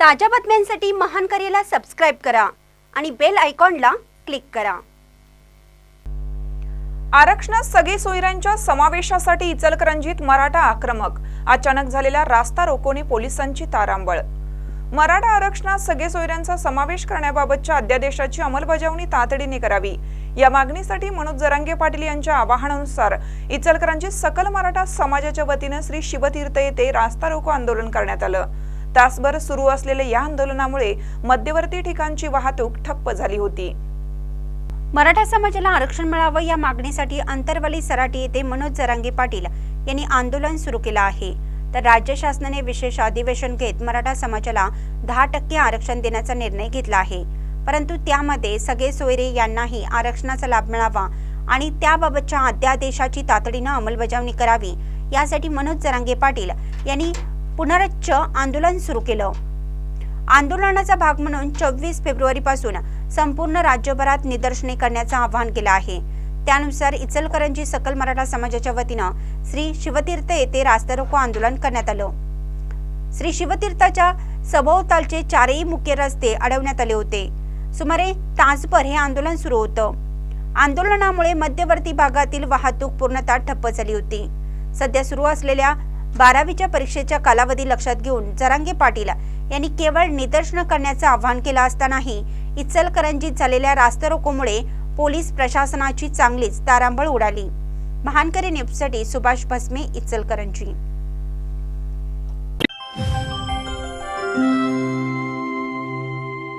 ताज्या बातम्यांसाठी महान करेला सबस्क्राईब करा आणि बेल आयकॉनला क्लिक करा. आरक्षणात सगळे सोयऱ्यांच्या समावेशासाठी इचलकरंजीत मराठा आक्रमक. अचानक झालेल्या रास्ता रोकोने पोलिसांची तारांबळ. मराठा आरक्षणात सगळे सोयऱ्यांचा समावेश करण्याबाबतच्या अध्यादेशाची अंमलबजावणी तातडीने करावी. या मागणीसाठी मनोज जरांगे पाटील यांच्या आवाहनानुसार इचलकरंजीत सकल मराठा समाजाच्या वतीनं श्री शिवतीर्थ येथे रास्ता रोको आंदोलन करण्यात आलं. तासभर सुरू असलेल्या या आंदोलनामुळे मध्यवर्ती ठिकाणची वाहतूक ठप्प झाली होती. मराठा समाजाला आरक्षण मिळावं या मागणीसाठी अंतरवाली सराटी येथे मनोज जरांगे पाटील यांनी आंदोलन सुरू केलं आहे. तर राज्य शासनाने विशेष अधिवेशन घेत मराठा समाजाला दहा टक्के आरक्षण देण्याचा निर्णय घेतला आहे. परंतु त्यामध्ये सगळे सोयरे यांनाही आरक्षणाचा लाभ मिळावा आणि त्याबाबतच्या अध्यादेशाची तातडीनं अंमलबजावणी करावी यासाठी मनोज जरांगे पाटील यांनी पुनरुच्च आंदोलन सुरू केलं. आंदोलनाचा भाग म्हणून चोवीस फेब्रुवारी पासून संपूर्ण राज्यभरात निदर्शने करण्याचं आवाहन केलं आहे. त्यानुसार इचलकरंजी सकल मराठा समाजाच्या वतीनं श्री शिवतीर्थ येथे रास्तारोको आंदोलन करण्यात आलं. श्री शिवतीर्थाच्या सभोवतालचे चारही मुख्य रस्ते अडवण्यात आले होते. सुमारे तासभर हे आंदोलन सुरू होतं. आंदोलनामुळे मध्यवर्ती भागातील वाहतूक पूर्णतः ठप्प झाली होती. सध्या सुरू असलेल्या बारावीच्या परीक्षेच्या कालावधी लक्षात घेऊन जरांगे पाटील यांनी केवळ निदर्शनं करण्याचं आवाहन केलं असतानाही इचलकरंजीत झालेल्या रास्तरोकोमुळे पोलीस प्रशासनाची चांगलीच तारांबळ उडाली. महानकरी न्यूजसाठी सुभाष भस्मे इचलकरंजी.